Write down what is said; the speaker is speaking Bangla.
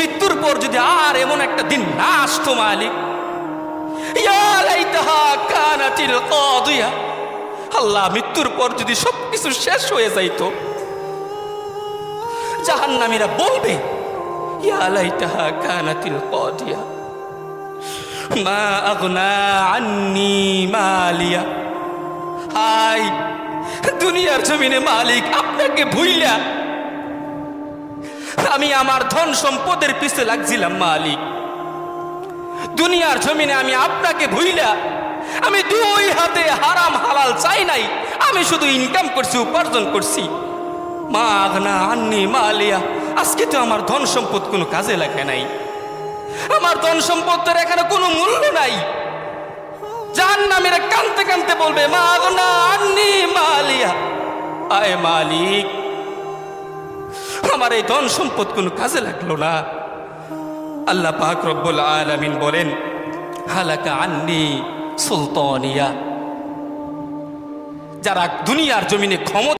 মৃত্যুর পর যদি আর এমন একটা দিন না আসতো, মালিক আল্লাহ মৃত্যুর পর যদি সবকিছু শেষ হয়ে যাইত যাইতো জাহান্নামীরা বলবে মা আন্নি মালিয়া, হাই, দুনিয়ার জমিনে মালিক আপনাকে ভুইলা আমি আমার ধন সম্পদের পিছে লাগছিলাম, মালিক। দুনিয়ার জমিনে আমি আপনাকে ভুইলা, আমি দুই হাতে হারাম হালাল চাই নাই, আমি শুধু ইনকাম করছি, উপার্জন করছি। মা আন্নি মালিয়া, আজকে তো আমার ধন সম্পদ কোনো কাজে লাগে নাই। আমার ধন সম্পদের এখানে কোনো মূল্য নাই। যার নামের কানতে কানতে বলবে মা আগনা আন্নি মালিয়া। আয় মালিক আমার এই ধন সম্পদ কোনো কাজে লাগল না। আল্লাহ পাক রব্বুল আলামিন বলেন, হালাকা আন্নি সুলতানিয়া। যারা দুনিয়ার জমিনে ক্ষমতা